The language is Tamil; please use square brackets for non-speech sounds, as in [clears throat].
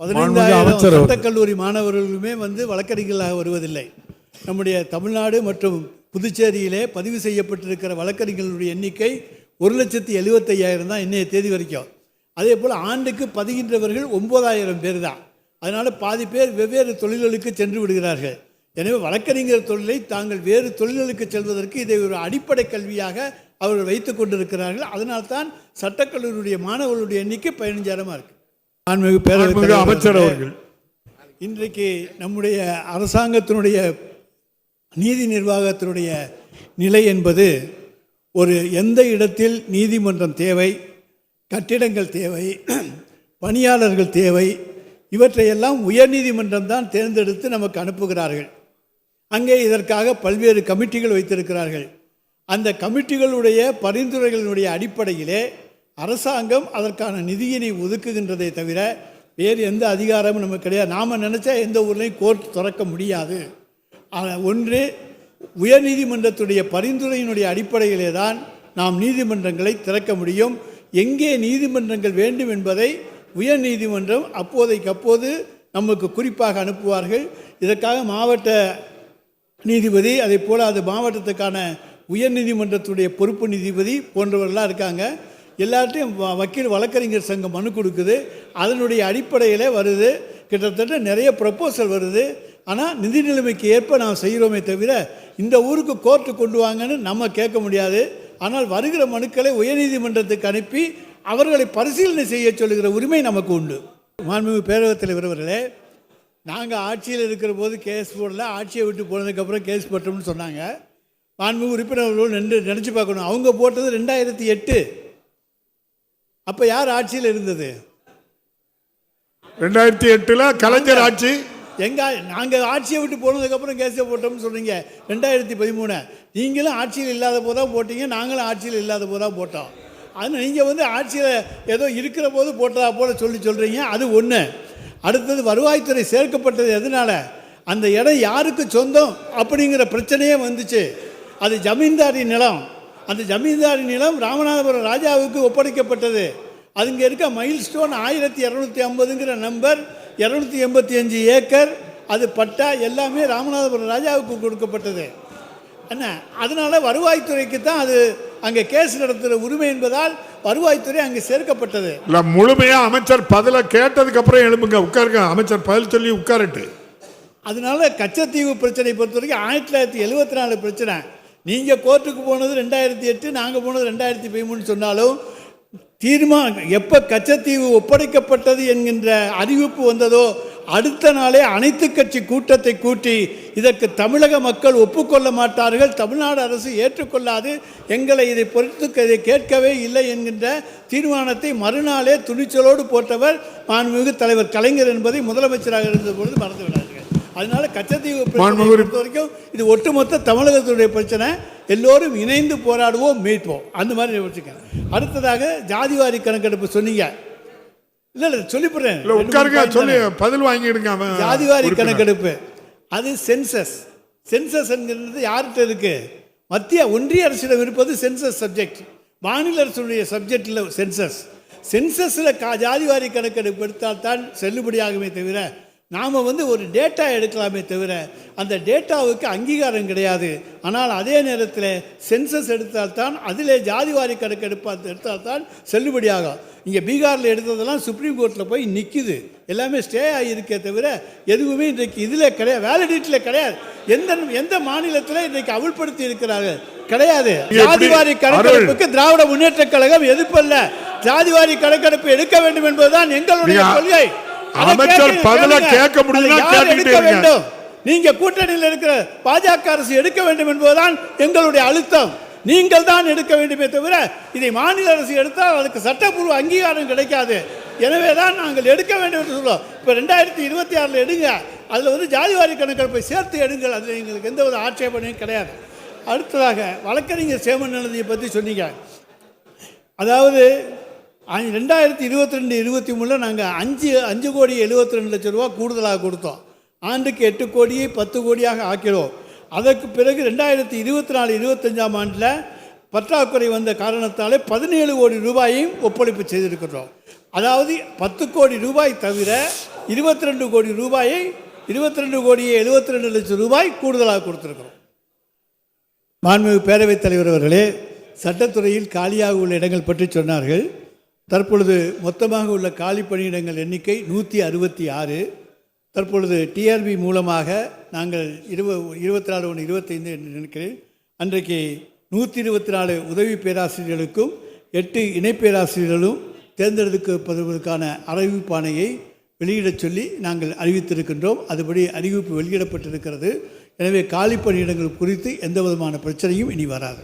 பதினைந்தாயிரம். சட்டக்கல்லூரி மாணவர்களுமே வந்து வழக்கறிஞர்களாக வருவதில்லை. நம்முடைய தமிழ்நாடு மற்றும் புதுச்சேரியிலே பதிவு செய்யப்பட்டிருக்கிற வழக்கறிஞர்களுடைய எண்ணிக்கை ஒரு லட்சத்தி எழுபத்தையாயிரம் தான் இன்னைய தேதி வரைக்கும். அதே போல் ஆண்டுக்கு பதிகின்றவர்கள் ஒம்பதாயிரம் பேர் தான். அதனால் பாதி பேர் வெவ்வேறு தொழில்களுக்கு சென்று விடுகிறார்கள். எனவே வழக்கறிஞர் தொழிலை தாங்கள் வேறு தொழில்களுக்கு செல்வதற்கு இதை ஒரு அடிப்படை கல்வியாக அவர்கள் வைத்து கொண்டிருக்கிறார்கள். அதனால்தான் சட்டக்கல்லூரியுடைய மாணவர்களுடைய எண்ணிக்கை பதினஞ்சாயிரமாக இருக்குது ஆன்மீக தலைவர் அமைச்சர் அவர்களே, அவர்கள் இன்றைக்கு நம்முடைய அரசாங்கத்தினுடைய நீதி நிர்வாகத்தினுடைய நிலை என்பது ஒரு எந்த இடத்தில் நீதிமன்றம் தேவை கட்டிடங்கள் தேவை [clears throat] பணியாளர்கள் தேவை இவற்றையெல்லாம் உயர்நீதிமன்றம் தான் தேர்ந்தெடுத்து நமக்கு அனுப்புகிறார்கள். அங்கே இதற்காக பல்வேறு கமிட்டிகள் வைத்திருக்கிறார்கள். அந்த கமிட்டிகளுடைய பரிந்துரைகளினுடைய அடிப்படையிலே அரசாங்கம் அதற்கான நிதியினை ஒதுக்குகின்றதை தவிர வேறு எந்த அதிகாரமும் நமக்கு கிடையாது. நாம் நினச்சா எந்த ஊர்லேயும் கோர்ட் திறக்க முடியாது. ஒன்று உயர்நீதிமன்றத்துடைய பரிந்துரையினுடைய அடிப்படையிலே தான் நாம் நீதிமன்றங்களை திறக்க முடியும். எங்கே நீதிமன்றங்கள் வேண்டும் என்பதை உயர்நீதிமன்றம் அப்போதைக்கு அப்போது நமக்கு குறிப்பாக அனுப்புவார்கள். இதற்காக மாவட்ட நீதிபதி அதே போல் அது மாவட்டத்துக்கான உயர்நீதிமன்றத்துடைய பொறுப்பு நீதிபதி போன்றவர்களாக இருக்காங்க. எல்லார்ட்டையும் வ- வக்கீல் வழக்கறிஞர் சங்கம் மனு கொடுக்குது. அதனுடைய அடிப்படையில் வருது. கிட்டத்தட்ட நிறைய ப்ரப்போசல் வருது. ஆனால் நிதி நிலைமைக்கு ஏற்ப நாம் செய்கிறோமே தவிர இந்த ஊருக்கு கோர்ட்டு கொண்டு வாங்கன்னு நம்ம கேட்க முடியாது. ஆனால் வருகிற மனுக்களை உயர்நீதிமன்றத்துக்கு அனுப்பி அவர்களை பரிசீலனை செய்ய சொல்லுகிற உரிமை நமக்கு உண்டு. மாண்புமிகு பேரவைத் தலைவர் அவர்களே நாங்கள் ஆட்சியில் இருக்கிற போது கேஸ் போடல. ஆட்சியை விட்டு போனதுக்கப்புறம் கேஸ் போட்டோம்னு சொன்னாங்க. மாண்புமிகு உறுப்பினர்களும் நின்று நினச்சி பார்க்கணும். அவங்க போட்டது ரெண்டாயிரத்தி எட்டு. அப்போ யார் ஆட்சியில் இருந்தது? ரெண்டாயிரத்தி எட்டுல கலைஞர் ஆட்சி. எங்க நாங்கள் ஆட்சியை விட்டு போனதுக்கப்புறம் கேஸை போட்டோம்னு சொல்கிறீங்க ரெண்டாயிரத்தி பதிமூணு. நீங்களும் ஆட்சியில் இல்லாத போது தான் போட்டீங்க நாங்களும் ஆட்சியில் இல்லாத போது தான் போட்டோம். அது நீங்கள் வந்து ஆட்சியில் ஏதோ இருக்கிற போது போட்டதா போல சொல்லி சொல்கிறீங்க அது ஒன்று அடுத்தது வருவாய்த்துறை சேர்க்கப்பட்டது எதனால? அந்த இடம் யாருக்கு சொந்தம் அப்படிங்கிற பிரச்சனையே வந்துச்சு. அது ஜமீன்தாரி நிலம். அந்த ஜமீன்தாரி நிலம் ராமநாதபுரம் ராஜாவுக்கு ஒப்படைக்கப்பட்டது. அதுங்க இருக்க மைல் ஸ்டோன் ஆயிரத்தி இரநூத்தி ஐம்பதுங்கிற நம்பர் இரநூத்தி எண்பத்தி அஞ்சு ஏக்கர். அது பட்டா எல்லாமே ராமநாதபுரம் ராஜாவுக்கு கொடுக்கப்பட்டது. என்ன? அதனால வருவாய்த்துறைக்கு தான் அது அங்கே கேஸ் நடத்துகிற உரிமை என்பதால் வருவாய்த்துறை அங்கே சேர்க்கப்பட்டது. இல்ல முழுமையா அமைச்சர் பதில கேட்டதுக்கு அப்புறம் எழுப்புங்க உட்காருங்க. அமைச்சர் பதில் சொல்லி உட்காரட்டு. அதனால கச்சத்தீவு பிரச்சனை பொறுத்த வரைக்கும் ஆயிரத்தி தொள்ளாயிரத்தி எழுபத்தி நாலு பிரச்சனை. நீங்கள் கோர்ட்டுக்கு போனது ரெண்டாயிரத்தி எட்டு நாங்கள் போனது ரெண்டாயிரத்தி பதிமூணு சொன்னாலும் தீர்மானம் எப்போ கச்சத்தீவு ஒப்படைக்கப்பட்டது என்கின்ற அறிவிப்பு வந்ததோ அடுத்த நாளே அனைத்து கட்சி கூட்டத்தை கூட்டி இதற்கு தமிழக மக்கள் ஒப்புக்கொள்ள மாட்டார்கள் தமிழ்நாடு அரசு ஏற்றுக்கொள்ளாது எங்களை இதை பொறுத்து இதை கேட்கவே இல்லை என்கின்ற தீர்மானத்தை மறுநாளே துணிச்சலோடு போட்டவர் மாண்புமிகு தலைவர் கலைஞர் என்பதை முதலமைச்சராக இருந்த பொழுது மறந்து அதனால கச்சத்தீவு பொறுத்த வரைக்கும் இது ஒட்டுமொத்த தமிழகத்துடைய பிரச்சனை. எல்லோரும் இணைந்து போராடுவோம் மீட்போம். அந்த மாதிரி வச்சுக்கேன் அடுத்ததாக ஜாதிவாரி கணக்கெடுப்பு சொன்னீங்க. இல்லை இல்லை சொல்லிவிடுறேன் இல்ல உட்காருங்க சொல்லி பதில் வாங்கிடுங்க அவன் ஜாதிவாரி. கணக்கெடுப்பு. அது சென்சஸ். சென்சஸ் என்கிறது யார்கிட்ட இருக்கு? மத்திய ஒன்றிய அரசிடம் இருப்பது சென்சஸ் சப்ஜெக்ட். மாநில அரசுடைய சப்ஜெக்ட் இல்லை சென்சஸ். சென்சஸில் கா ஜாதிவாரி கணக்கெடுப்பு எடுத்தால் தான் செல்லுபடியாகுமே தவிர நாம் வந்து ஒரு டேட்டா எடுக்கலாமே தவிர அந்த டேட்டாவுக்கு அங்கீகாரம் கிடையாது. ஆனால் அதே நேரத்தில் சென்சஸ் எடுத்தால்தான் அதிலே ஜாதிவாரி கணக்கெடுப்பு அது எடுத்தால்தான் செல்லுபடியாகும் இங்கே பீகாரில் எடுத்ததெல்லாம் சுப்ரீம் கோர்ட்டில் போய் நிற்கிது எல்லாமே ஸ்டே ஆகியிருக்கே தவிர எதுவுமே இன்றைக்கு இதில் கிடையாது வேலிடிட்டியில் கிடையாது. எந்த எந்த மாநிலத்தில் இன்றைக்கு அமுல்படுத்தி இருக்கிறார்கள்? கிடையாது. ஜாதிவாரி கணக்கெடுப்புக்கு திராவிட முன்னேற்ற கழகம் எதிர்ப்பல்ல. ஜாதிவாரி கணக்கெடுப்பு எடுக்க வேண்டும் என்பதுதான் எங்களுடைய கொள்கை. அமைச்சர் பதில. கேட்க. வேண்டும்? நீங்க கூட்டணியில் இருக்கிற பாஜக அரசு எடுக்க வேண்டும் என்பதுதான் எங்களுடைய அழுத்தம். நீங்கள் தான் எடுக்க வேண்டுமே தவிர இதை மாநில அரசு எடுத்தால் அதுக்கு சட்டப்பூர்வ அங்கீகாரம் கிடைக்காது. எனவே தான் நாங்கள் எடுக்க வேண்டும் என்று சொல்லுவோம் இப்போ ரெண்டாயிரத்தி இருபத்தி ஆறில் எடுங்க. அதில் வந்து ஜாதிவாரி கணக்கெடுப்பை சேர்த்து எடுங்கள். அதில் எங்களுக்கு எந்த ஒரு ஆட்சேபனையும் கிடையாது. அடுத்ததாக வழக்கறிஞர் சேமன் நிலதியை பற்றி சொன்னீங்க. அதாவது ரெண்டாயிரத்தி இருபத்தி ரெண்டு இருபத்தி மூணில் நாங்கள் அஞ்சு அஞ்சு கோடி எழுபத்தி ரெண்டு லட்சம் ரூபா கூடுதலாக கொடுத்தோம். ஆண்டுக்கு எட்டு கோடியை பத்து கோடியாக ஆக்கிறோம். அதற்கு பிறகு ரெண்டாயிரத்தி இருபத்தி நாலு இருபத்தஞ்சாம் ஆண்டில் பற்றாக்குறை வந்த காரணத்தாலே பதினேழு கோடி ரூபாயையும் ஒப்படைப்பு செய்திருக்கிறோம். அதாவது பத்து கோடி ரூபாய் தவிர இருபத்தி ரெண்டு கோடி ரூபாயை இருபத்தி ரெண்டு கோடியே எழுபத்தி ரெண்டு லட்சம் ரூபாய் கூடுதலாக கொடுத்துருக்கிறோம். மாண்புமிகு பேரவைத் தலைவர் அவர்களே சட்டத்துறையில் காலியாக உள்ள இடங்கள் பற்றி சொன்னார்கள். தற்பொழுது மொத்தமாக உள்ள காலி பணியிடங்கள் எண்ணிக்கை நூற்றி அறுபத்தி ஆறு. தற்பொழுது டிஆர்பி மூலமாக நாங்கள் இருப இருபத்தி நாலு ஒன்று இருபத்தைந்து என்று நினைக்கிறேன். அன்றைக்கு நூற்றி இருபத்தி நாலு உதவி பேராசிரியர்களுக்கும் எட்டு இணை பேராசிரியர்களும் தேர்ந்தெடுக்கப்படுவதற்கான அறிவிப்பாணையை வெளியிடச் சொல்லி நாங்கள் அறிவித்திருக்கின்றோம். அதுபடி அறிவிப்பு வெளியிடப்பட்டிருக்கிறது. எனவே காலி பணியிடங்கள் குறித்து எந்த விதமான பிரச்சனையும் இனி வராது.